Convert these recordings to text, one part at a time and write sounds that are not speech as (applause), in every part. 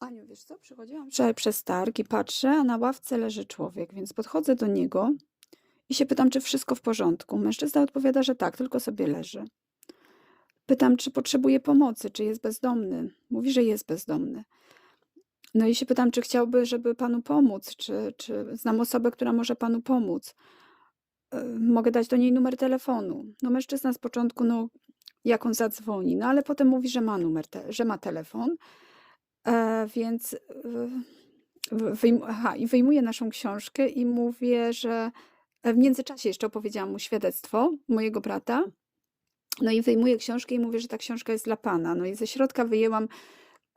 Aniu, wiesz co? Przychodziłam wczoraj przez targ i patrzę, a na ławce leży człowiek, więc podchodzę do niego i się pytam, czy wszystko w porządku. Mężczyzna odpowiada, że tak, tylko sobie leży. Pytam, czy potrzebuje pomocy, czy jest bezdomny. Mówi, że jest bezdomny. No i się pytam, czy chciałby, żeby panu pomóc, czy, czy znam osobę, która może panu pomóc. E, Mogę dać do niej numer telefonu. No mężczyzna z początku, no jak on zadzwoni, no ale potem mówi, że ma numer, te, że ma telefon, więc e, w- wyjm- aha, i wyjmuję naszą książkę i mówię, że e, w międzyczasie jeszcze opowiedziałam mu świadectwo mojego brata. No i wyjmuję książkę i mówię, że ta książka jest dla pana. No i ze środka wyjęłam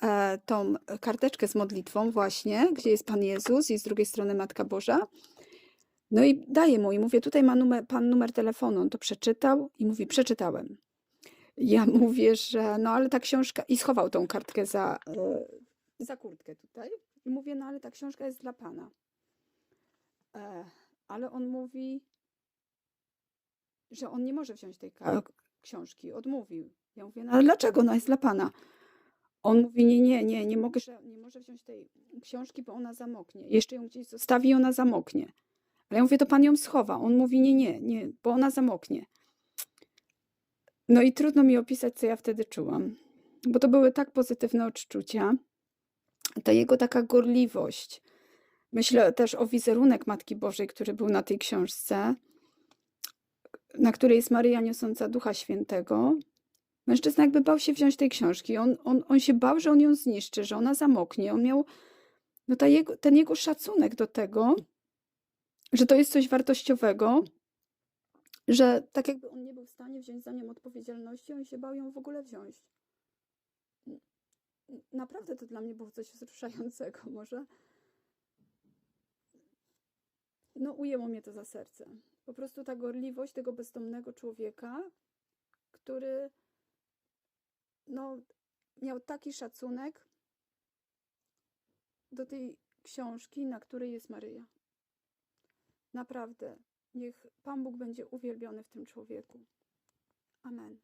e, tą karteczkę z modlitwą właśnie, gdzie jest Pan Jezus i z drugiej strony Matka Boża. No i daję mu i mówię, tutaj ma numer, pan numer telefonu. On to przeczytał i mówi, przeczytałem. Ja (laughs) mówię, że no ale ta książka i schował tą kartkę za, e, za kurtkę tutaj. I mówię, no ale ta książka jest dla pana. E, ale on mówi, że on nie może wziąć tej ka- książki. Odmówił. Ja mówię, no ale dlaczego? No jest dla pana. On mówi, nie, nie, nie, nie mogę, że nie może wziąć tej książki, bo ona zamoknie. Jeszcze ją gdzieś zostawi i ona zamoknie. Ale ja mówię, to pan ją schowa. On mówi, nie, nie, nie, bo ona zamoknie. No i trudno mi opisać, co ja wtedy czułam, bo to były tak pozytywne odczucia. Ta jego taka gorliwość. Myślę też o wizerunek Matki Bożej, który był na tej książce, na której jest Maryja niosąca Ducha Świętego. Mężczyzna jakby bał się wziąć tej książki. On, on, on się bał, że on ją zniszczy, że ona zamoknie. On miał no ta jego, ten jego szacunek do tego, że to jest coś wartościowego, że tak jakby on nie był w stanie wziąć za nią odpowiedzialności, on się bał ją w ogóle wziąć. Naprawdę to dla mnie było coś wzruszającego, (laughs) może. No, ujęło mnie to za serce. Po prostu ta gorliwość tego bezdomnego człowieka, który no, miał taki szacunek do tej książki, na której jest Maryja. Naprawdę, niech Pan Bóg będzie uwielbiony w tym człowieku. Amen.